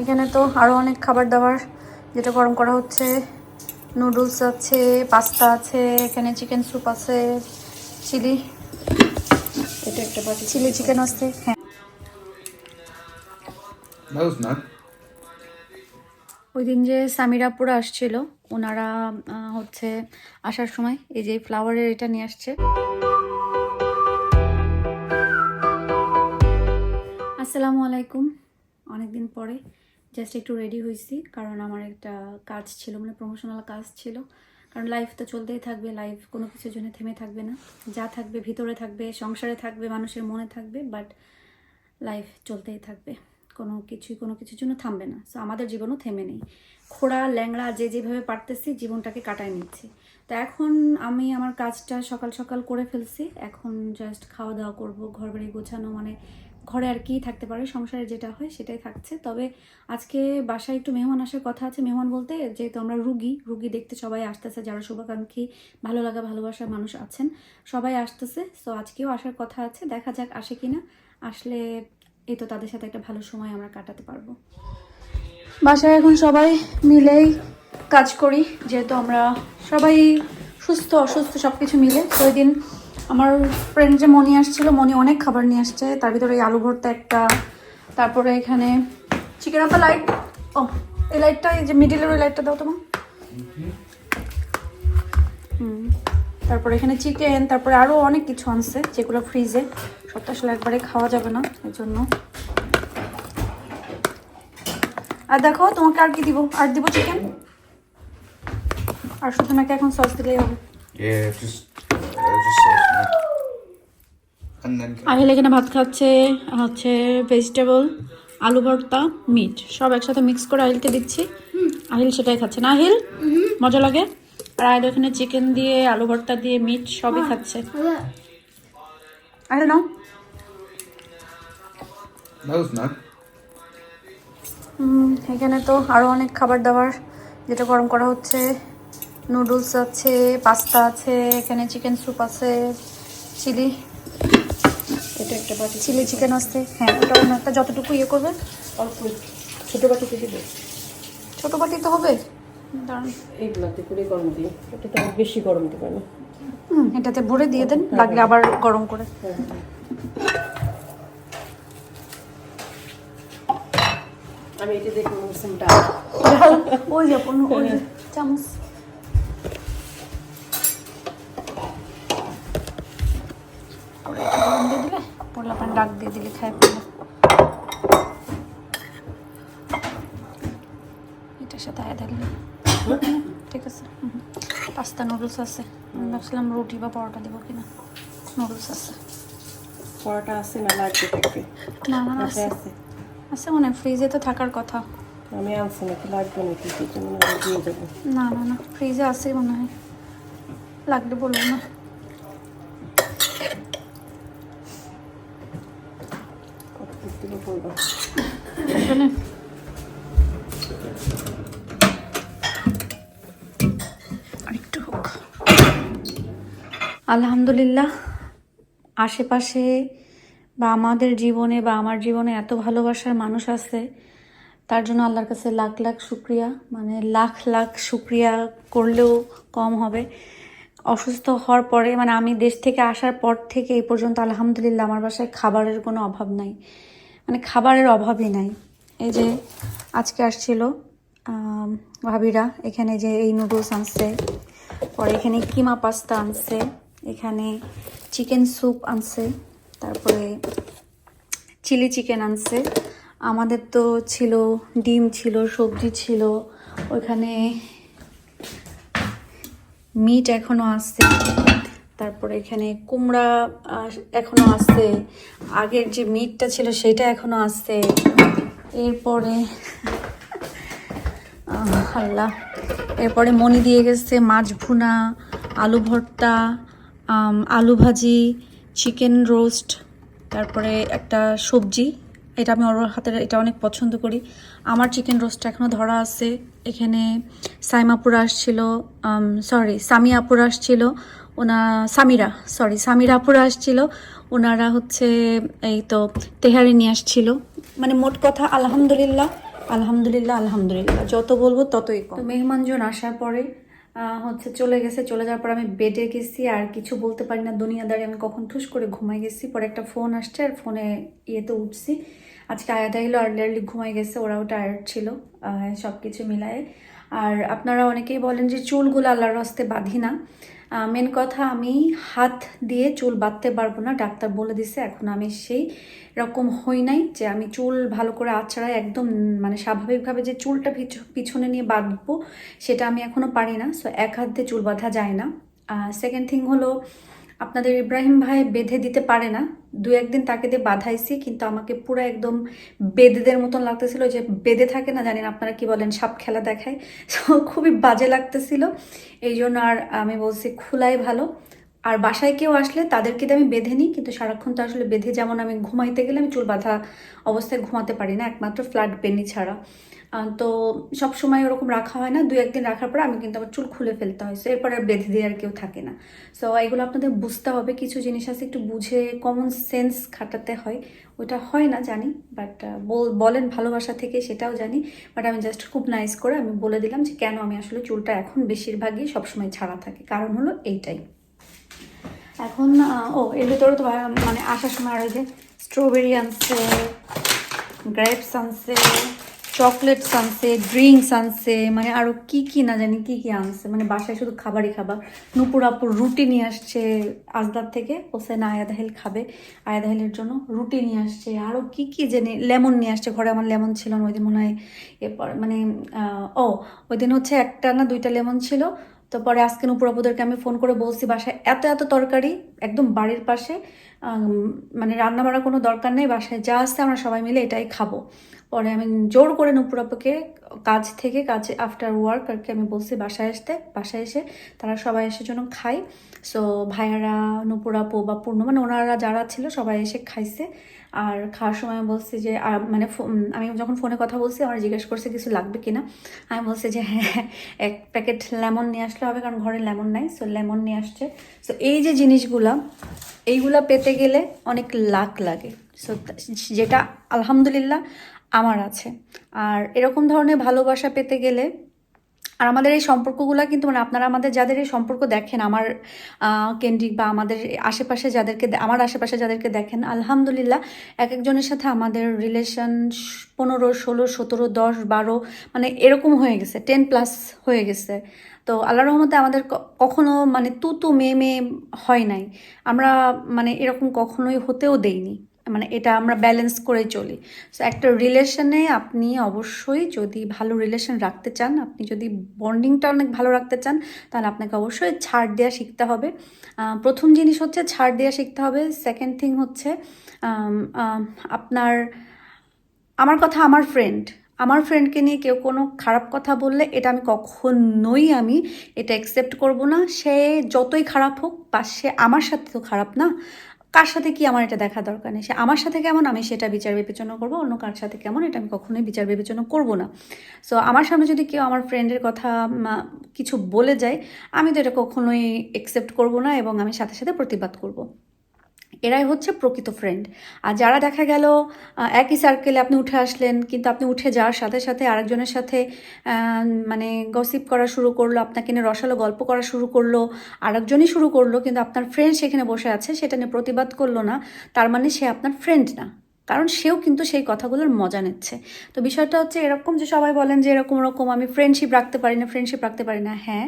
এখানে তো আরও অনেক খাবার দাবার যেটা গরম করা হচ্ছে। নুডলস আছে পাস্তা আছে এখানে চিকেন স্যুপ আছে চিলি। এটা একটা বাটি। চিলি চিকেন আছে হ্যাঁ. ওই দিন যে সামিরাপুরা আসছিল ওনারা হচ্ছে আসার সময় এই যে ফ্লাওয়ারের এটা নিয়ে আসছে। আসসালামু আলাইকুম। অনেকদিন পরে জাস্ট একটু রেডি হয়েছি, কারণ আমার একটা কাজ ছিল মানে প্রমোশনাল কাজ ছিল। কারণ লাইফ তো চলতেই থাকবে লাইফ কোনো কিছুর জন্য থেমে থাকবে না। যা থাকবে ভিতরে থাকবে, সংসারে থাকবে, মানুষের মনে থাকবে বাট লাইফ চলতেই থাকবে। কোনো কিছুই, কোনো কিছুর জন্য থামবে না। সো আমাদের জীবনও থেমে নেই। খোড়া, ল্যাংড়া, যে যেভাবে পারতেছি, জীবনটাকে কাটায় নিচ্ছি। তো এখন আমি আমার কাজটা সকাল সকাল করে ফেলছি। এখন জাস্ট খাওয়া দাওয়া করব ঘর বাড়ি গোছানো মানে ঘরে আর কি থাকতে পারে, সংসারে যেটা হয় সেটাই থাকছে। তবে আজকে বাসায় একটু মেহমান আসার কথা আছে। মেহমান বলতে যেহেতু আমরা রুগী রুগী দেখতে সবাই আসতেছে, যারা শুভাকাঙ্ক্ষী, ভালো লাগা, ভালোবাসার মানুষ আছেন, সবাই আসতেছে। সো আজকেও আসার কথা আছে, দেখা যাক আসে কিনা। আসলে এই তো তাদের সাথে একটা ভালো সময় আমরা কাটাতে পারব। বাসায় এখন সবাই মিলেই কাজ করি, যেহেতু আমরা সবাই সুস্থ, অসুস্থ সব কিছু মিলে ওই দিন আমার ফ্রেন্ড যে মনি আসছিল মনি অনেক খাবার নিয়ে আসছে। তার ভিতরে এই আলু ভর্তা একটা, তারপরে এখানে চিকেন আপা লাইট ও, এই লাইটটা এই যে মিডিলের ওই লাইটটা দাও তোমার হুম, তারপরে এখানে চিকেন তারপরে আরও অনেক কিছু আনছে, যেগুলো ফ্রিজে সবটা আসলে একবারে খাওয়া যাবে না, এর জন্য। আর দেখো, তোমাকে আর কি দিব? আর দিব চিকেন আর শুধু নাকি এখন সস দিলেই হবে। আহিল এখানে ভাত খাচ্ছে হচ্ছে ভেজিটেবল আলু ভর্তা মিট সব একসাথে মিক্স করে আহিলকে দিচ্ছি। আহিল সেটাই খাচ্ছে। না আহিল? মজা লাগে? আর আহিল এখানে চিকেন দিয়ে আলু ভর্তা দিয়ে মিট সবই খাচ্ছে। আহিল নাও not. হুম, এখানে তো আরও অনেক খাবার দাবার। যেটা গরম করা হচ্ছে। নুডলস আছে পাস্তা আছে এখানে চিকেন স্যুপ আছে চিলি এটা একটা বাটি চিলি চিকেন আছে হ্যাঁ ওটা অন্য একটা যতটুকু ইয়ে করবে অল্প ছোট বাটিতে দিবে। ছোটো বাটি তো হবে। দাঁড়ান এইগুলাতে করে গরম দিই এটা তো আবার বেশি গরম দিবে না। হুম, এটাতে ভরে দিয়ে দেন লাগলে আবার গরম করে। হ্যাঁ আমি এটা দেখে ডাল। ওই যে চামচ ওরা একটু গরম দিয়ে দিলে পড়লে আপনার ডাক দিয়ে দিলে খাই এটার সাথে আয় দিলে। ঠিক আছে। পাস্তা নুডলস আছে। আমি ভাবছিলাম রুটি বা পরোটা দেবো কিনা। নুডলস আছে। পরোটা আছে না লাগবে না না আছে। আছে? মনে ফ্রিজে তো থাকার কথা। আমি আনছি নাকি লাগবে নাকি? না না না ফ্রিজে আছে মনে হয়। লাগলে বলব না। আলহামদুলিল্লাহ, আশেপাশে বা আমাদের জীবনে বা আমার জীবনে এত ভালোবাসার মানুষ আছে, তার জন্য আল্লাহর কাছে লাখ লাখ শুক্রিয়া। মানে লাখ লাখ শুক্রিয়া করলেও কম হবে। অসুস্থ হওয়ার পরে মানে আমি দেশ থেকে আসার পর থেকে এই পর্যন্ত আলহামদুলিল্লাহ, আমার বাসায় খাবারের কোনো অভাব নাই। মানে খাবারের অভাবই নাই। এই যে আজকে আসছিল ভাবিরা, এখানে যে এই নুডলস আনছে, পরে এখানে কিমা পাস্তা আনছে, এখানে চিকেন স্যুপ আনছে, তারপরে চিলি চিকেন আনছে। আমাদের তো ছিল, ডিম ছিল, সবজি ছিল, ওইখানে মিট এখনও আছে। তারপরে এখানে কুমড়া আহ, এখনও আছে আগের যে মিটটা ছিল সেটা এখনও আছে এরপরে আল্লাহ। এরপরে মনি দিয়ে গেছে মাছ ভুনা আলু ভর্তা আলু ভাজি চিকেন রোস্ট তারপরে একটা সবজি। এটা আমি ওর হাতের এটা অনেক পছন্দ করি। আমার চিকেন রোস্টটা এখনও ধরা আছে। এখানে সাইমাপুর আসছিল সরি সামিয়াপুর আসছিল। ওনা সামিরা সরি সামিরা আপুর আসছিল। ওনারা হচ্ছে এই তো তেহারি নিয়ে আসছিল। মানে মোট কথা আলহামদুলিল্লাহ আলহামদুলিল্লাহ আলহামদুলিল্লাহ। যত বলব ততই কম। মেহমানজন আসার পরে হচ্ছে চলে গেছে। চলে যাওয়ার পর আমি বেডে গেছি, আর কিছু বলতে পারি না। দুনিয়াদারি, আমি কখন ঠুস করে ঘুমাই গেছি। পরে একটা ফোন আসছে, আর ফোনে ইয়েতে উঠছি। আজকে আয়াদা হলো আর্লিয়ারলি ঘুমাই গেছে। ওরাও টায়ার্ড ছিল সব কিছু মিলায়ে। আর আপনারা অনেকেই বলেন যে চুলগুলো আল্লাহর হস্তে বাঁধি না। মেন কথা আমি হাত দিয়ে চুল বাঁধতে পারব না, ডাক্তার বলে দিছে, এখন আমি সেই রকম হই নাই যে আমি চুল ভালো করে আছড়াই একদম মানে স্বাভাবিকভাবে যে চুলটা পিছ- পিছনে নিয়ে বাঁধবো, সেটা আমি এখনও পারি না সো এক হাত দিয়ে চুল বাঁধা যায় না। সেকেন্ড থিং হলো আপনাদের ইব্রাহিম ভাই বেঁধে দিতে পারে না। দু একদিন তাকে দিয়ে বাঁধাইছি, কিন্তু আমাকে পুরো একদম বেদেদের মতন লাগতেছিল যে বেঁধে থাকে না জানেন আপনারা কি বলেন, সাপ খেলা দেখায়। খুবই বাজে লাগতেছিল। এই জন্য আর আমি বলছি খোলাই ভালো। আর বাসায় কেউ আসলে তাদেরকে আমি বেঁধে নিই, কিন্তু সারাক্ষণ তো আসলে বেঁধে যেমন আমি ঘুমাইতে গেলে আমি চুল বাঁধা অবস্থায় ঘুমাতে পারি না, একমাত্র ফ্ল্যাট বেনি ছাড়া। তো সব সময় ওরকম রাখা হয় না। দু একদিন রাখার পর আমি কিন্তু আমার চুল খুলে ফেলতে হয়। সো এরপর আর বেঁধে দিয়ে আর কেউ থাকে না। সো এগুলো আপনাদের বুঝতে হবে। কিছু জিনিস আছে একটু বুঝে কমন সেন্স খাটাতে হয়। ওটা হয় না, জানি। বাট বলেন ভালোবাসা থেকে, সেটাও জানি। বাট আমি জাস্ট খুব নাইস করে আমি বলে দিলাম যে, কেন আমি আসলে চুলটা এখন বেশিরভাগই সবসময় ছাড়া থাকে। কারণ হলো এইটাই। এখন ও, এর ভিতরে তো মানে আসার সময় আর ওই যে স্ট্রবেরি আনছে গ্রেপস আনছে চকলেটস আনছে ড্রিঙ্কস আনছে মানে আরও কি কি না জানি কি কি আনছে। মানে বাসায় শুধু খাবারই খাবার। নুপুর আপুর রুটি নিয়ে আসছে আজদার থেকে। হোসেন আয়াদাহেল খাবে। আয়াদাহেলের জন্য রুটি নিয়ে আসছে। আরও কি কি জেনে লেমন নিয়ে আসছে। ঘরে আমার লেমন ছিল না, ওই দিন মনে হয় এরপর মানে ও, ওই দিন হচ্ছে একটা না দুইটা লেমন ছিল। তো পরে আজকে নুপুর আপুদেরকে আমি ফোন করে বলছি, বাসায় এত এত তরকারি, একদম বাড়ির পাশে মানে রান্না বাড়ার কোনো দরকার নেই, বাসায় যা আসছে আমরা সবাই মিলে এটাই খাব। পরে আমি জোর করে নুপুর আপুকে কাজ থেকে, কাজ আফটার ওয়ার্ক আর কি আমি বলছি, বাসায় আসতে, বাসায় এসে তারা সবাই এসে জন্য খাই সো ভাইয়ারা, নুপুর আপু বা পূর্ণ মানে ওনারা যারা ছিল সবাই এসে খাইছে। আর খাওয়ার সময় বলছি যে মানে আমি যখন ফোনে কথা বলছি, আমার জিজ্ঞেস করছে কিছু লাগবে কিনা? আমি বলছি যে হ্যাঁ এক প্যাকেট লেমন নিয়ে আসলে হবে, কারণ ঘরে লেমন নাই সো লেমন নিয়ে আসছে। সো এই যে জিনিসগুলা, এইগুলা পেতে গেলে অনেক লাখ লাগে। সো যেটা আলহামদুলিল্লাহ আমার আছে। আর এরকম ধরনের ভালোবাসা পেতে গেলে আর আমাদের এই সম্পর্কগুলো কিন্তু মানে আপনারা আমাদের যাদের এই সম্পর্ক দেখেন, আমার কেন্দ্রিক বা আমাদের আশেপাশে যাদেরকে আমার আশেপাশে যাদেরকে দেখেন, আলহামদুলিল্লাহ এক একজনের সাথে আমাদের রিলেশন পনেরো, ষোলো, সতেরো, দশ, বারো মানে এরকম হয়ে গেছে টেন প্লাস হয়ে গেছে। তো আল্লাহ রহমতে আমাদের কখনো মানে তু তু মেয়ে মেয়ে হয় নাই। আমরা মানে এরকম কখনোই হতেও দেইনি। মানে এটা আমরা ব্যালেন্স করে চলি। সো একটা রিলেশনে আপনি অবশ্যই যদি ভালো রিলেশন রাখতে চান, আপনি যদি বন্ডিংটা অনেক ভালো রাখতে চান, তাহলে আপনাকে অবশ্যই ছাড় দেওয়া শিখতে হবে। প্রথম জিনিস হচ্ছে ছাড় দেওয়া শিখতে হবে। সেকেন্ড থিং হচ্ছে আপনার, আমার কথা আমার ফ্রেন্ড আমার ফ্রেন্ডকে নিয়ে কেউ কোনো খারাপ কথা বললে এটা আমি কখনোই আমি এটা অ্যাকসেপ্ট করব না। সে যতই খারাপ হোক বা সে আমার সাথে তো খারাপ না কার সাথে কি আমার এটা দেখা দরকার নেই? সে আমার সাথে কেমন? আমি সেটা বিচার বিবেচনা করব, অন্য কার সাথে কেমন? এটা আমি কখনোই বিচার বিবেচনা করব না। সো আমার সামনে যদি কেউ আমার ফ্রেন্ডের কথা কিছু বলে যায়, আমি তো এটা কখনোই অ্যাকসেপ্ট করব না এবং আমি সাথে সাথে প্রতিবাদ করব। এরাই হচ্ছে প্রকৃত ফ্রেন্ড আর যারা দেখা গেল একই সার্কেলে আপনি উঠে আসলেন, কিন্তু আপনি উঠে যাওয়ার সাথে সাথে আরেকজনের সাথে মানে গসিপ করা শুরু করল, আপনাকে নিয়ে রসালো গল্প করা শুরু করল, আরেকজনই শুরু করল, কিন্তু আপনার ফ্রেন্ড সেখানে বসে আছে, সেটা নিয়ে প্রতিবাদ করল না, তার মানে সে আপনার ফ্রেন্ড না। কারণ সেও কিন্তু সেই কথাগুলোর মজা নিচ্ছে। তো বিষয়টা হচ্ছে এরকম যে সবাই বলেন যে এরকম ওরকম, আমি ফ্রেন্ডশিপ রাখতে পারি না ফ্রেন্ডশিপ রাখতে পারি না। হ্যাঁ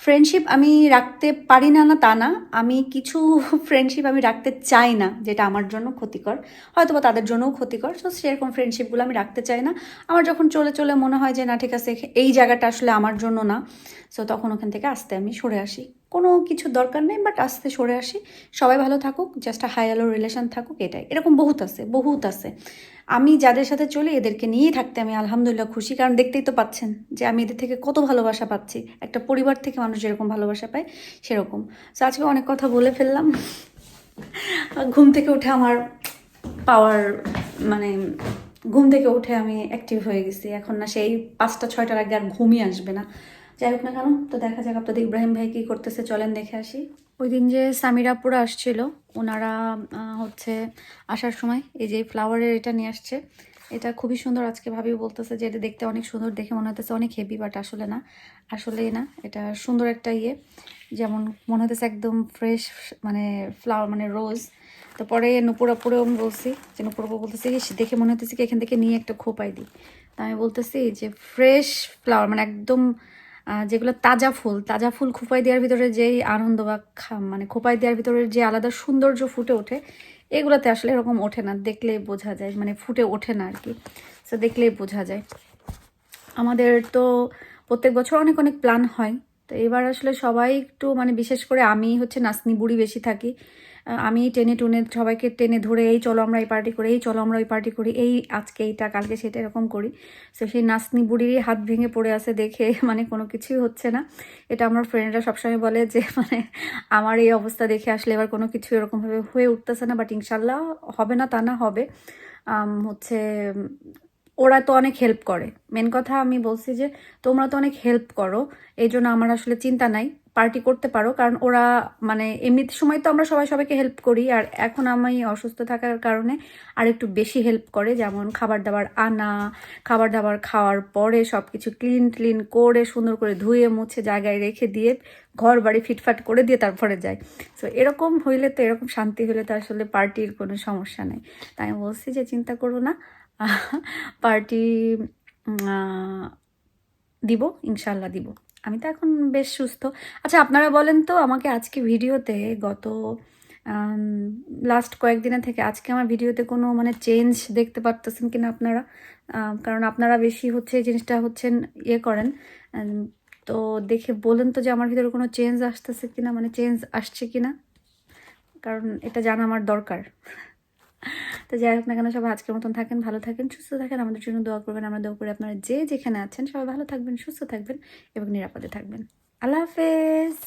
ফ্রেন্ডশিপ আমি রাখতে পারি না না তা না। আমি কিছু ফ্রেন্ডশিপ আমি রাখতে চাই না, যেটা আমার জন্য ক্ষতিকর। হয়তো বা তাদের জন্যও ক্ষতিকর। তো সেরকম ফ্রেন্ডশিপগুলো আমি রাখতে চাই না। আমার যখন চলে চলে মনে হয় যে, না, ঠিক আছে, এই জায়গাটা আসলে আমার জন্য না। সো তখন ওখান থেকে আসতে আমি সরে আসি। কোনো কিছু দরকার নেই বাট আস্তে সরে আসি। সবাই ভালো থাকুক জাস্ট হাই আলো রিলেশন থাকুক, এটাই। এরকম বহুত আছে বহুত আছে। আমি যাদের সাথে চলি, এদেরকে নিয়েই থাকতে আমি আলহামদুলিল্লাহ খুশি, কারণ দেখতেই তো পাচ্ছেন যে আমি এদের থেকে কত ভালোবাসা পাচ্ছি। একটা পরিবার থেকে মানুষ যেরকম ভালোবাসা পায়, সেরকম। তো আজকে অনেক কথা বলে ফেললাম। ঘুম থেকে উঠে আমার পাওয়ার মানে ঘুম থেকে উঠে আমি অ্যাক্টিভ হয়ে গেছি। এখন না সেই পাঁচটা, ছয়টার আগে আর ঘুমই আসবে না। যাই হোক না কেন তো দেখা যাক আপনাদের ইব্রাহিম ভাই কি করতেছে চলেন দেখে আসি। ওই দিন যে সামিরাপুরা আসছিল ওনারা হচ্ছে আসার সময় এই যে ফ্লাওয়ারের এটা নিয়ে আসছে। এটা খুবই সুন্দর আজকে ভাবি বলতেছে যে এটা দেখতে অনেক সুন্দর দেখে মনে হতেছে অনেক হেভি বাট আসলে না আসলে না এটা সুন্দর একটা ইয়ে। যেমন মনে হতেছে একদম ফ্রেশ মানে ফ্লাওয়ার মানে রোজ তো পরে নুপুর আপুরেও আমি বলছি যে নুপুর আপু বলতেছে "ইস, দেখে মনে হতেছে কি এখান থেকে নিয়ে একটা খোপাই দিই তা আমি বলতেছি যে ফ্রেশ ফ্লাওয়ার মানে একদম যেগুলো তাজা ফুল। তাজা ফুল খোপাই দেওয়ার ভিতরে যেই আনন্দ বা মানে খোপাই দেওয়ার ভিতরে যে আলাদা সৌন্দর্য ফুটে ওঠে, এগুলোতে আসলে এরকম ওঠে না। দেখলেই বোঝা যায় মানে ফুটে ওঠে না আর কি তো দেখলেই বোঝা যায়। আমাদের তো প্রত্যেক বছর অনেক অনেক প্ল্যান হয়। তো এবার আসলে সবাই একটু মানে বিশেষ করে আমি হচ্ছে নাসনি বুড়ি বেশি থাকি। আমি টেনে টুনে সবাইকে টেনে ধরে, এই চলো আমরা এই পার্টি করি, এই চলো আমরা ওই পার্টি করি, এই আজকে এইটা, কালকে সেটা এরকম করি। তো সেই নাসনি বুড়িরই হাত ভেঙে পড়ে আছে দেখে মানে কোনো কিছুই হচ্ছে না। এটা আমার ফ্রেন্ডরা সবসময় বলে যে মানে আমার এই অবস্থা দেখে আসলে এবার কোনো কিছু এরকমভাবে হয়ে উঠতেছে না বাট ইনশাল্লাহ হবে না, তা না হবে। হচ্ছে ওরা তো অনেক হেল্প করে। মেন কথা আমি বলছি যে, তোমরা তো অনেক হেল্প করো এই জন্য আমার আসলে চিন্তা নাই। পার্টি করতে পারো, কারণ ওরা মানে এমনিতে সময় তো আমরা সবাই সবাইকে হেল্প করি, আর এখন আমি অসুস্থ থাকার কারণে আর একটু বেশি হেল্প করে, যেমন খাবার দাবার আনা খাবার দাবার খাওয়ার পরে সব কিছু ক্লিন ক্লিন করে, সুন্দর করে ধুয়ে, মুছে, জায়গায় রেখে দিয়ে ঘর বাড়ি ফিটফাট করে দিয়ে তারপরে যায় সো এরকম হইলে তো, এরকম শান্তি হইলে তো আসলে পার্টির কোনো সমস্যা নেই। তাই আমি বলছি যে, চিন্তা করো না। পার্টি দিব ইনশাল্লাহ দিব। আমি তো এখন বেশ সুস্থ। আচ্ছা আপনারা বলেন তো, আমাকে আজকে ভিডিওতে গত লাস্ট কয়েকদিনের থেকে আজকে আমার ভিডিওতে কোনো মানে চেঞ্জ দেখতে পারতেছেন কিনা আপনারা? কারণ আপনারা বেশি হচ্ছে জিনিসটা হচ্ছেন ইয়ে করেন। তো দেখে বলেন তো যে আমার ভিতরে কোনো চেঞ্জ আসতেছে কিনা মানে চেঞ্জ আসছে কিনা? কারণ এটা জানা আমার দরকার। তো যাই হোক না কেন, সবাই আজকের মতন থাকেন, ভালো থাকেন, সুস্থ থাকেন। আমাদের জন্য দোয়া করবেন, আমরা দোয়া করে আপনারা যে যেখানে আছেন, সবাই ভালো থাকবেন, সুস্থ থাকবেন এবং নিরাপদে থাকবেন। আল্লাহ হাফেজ।